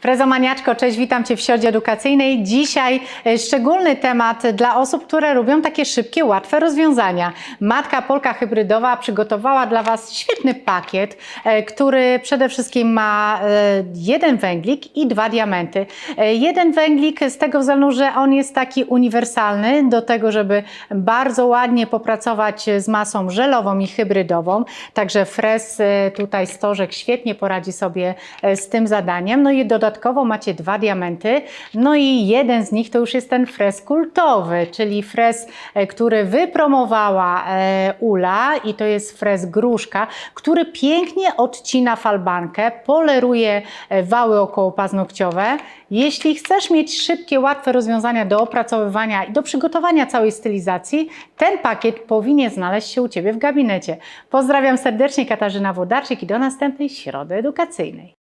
Frezomaniaczko, cześć, witam Cię w Środzie Edukacyjnej. Dzisiaj e, szczególny temat dla osób, które lubią takie szybkie, łatwe rozwiązania. Matka Polka Hybrydowa przygotowała dla Was świetny pakiet, e, który przede wszystkim ma e, jeden węglik i dwa diamenty. Jeden węglik z tego względu, że on jest taki uniwersalny do tego, żeby bardzo ładnie popracować z masą żelową i hybrydową. Także frez e, tutaj stożek świetnie poradzi sobie z tym zadaniem. No i dodatkowo macie dwa diamenty. No i jeden z nich to już jest ten frez kultowy, czyli frez, e, który wypromowała e, Ula i to jest frez gruszka, który pięknie odcina falbankę, poleruje e, wały okołopaznokciowe. Jeśli chcesz mieć szybkie, łatwe rozwiązania do opracowywania i do przygotowania całej stylizacji, ten pakiet powinien znaleźć się u Ciebie w gabinecie. Pozdrawiam serdecznie, Katarzyna Włodarczyk i do następnej Środy Edukacyjnej.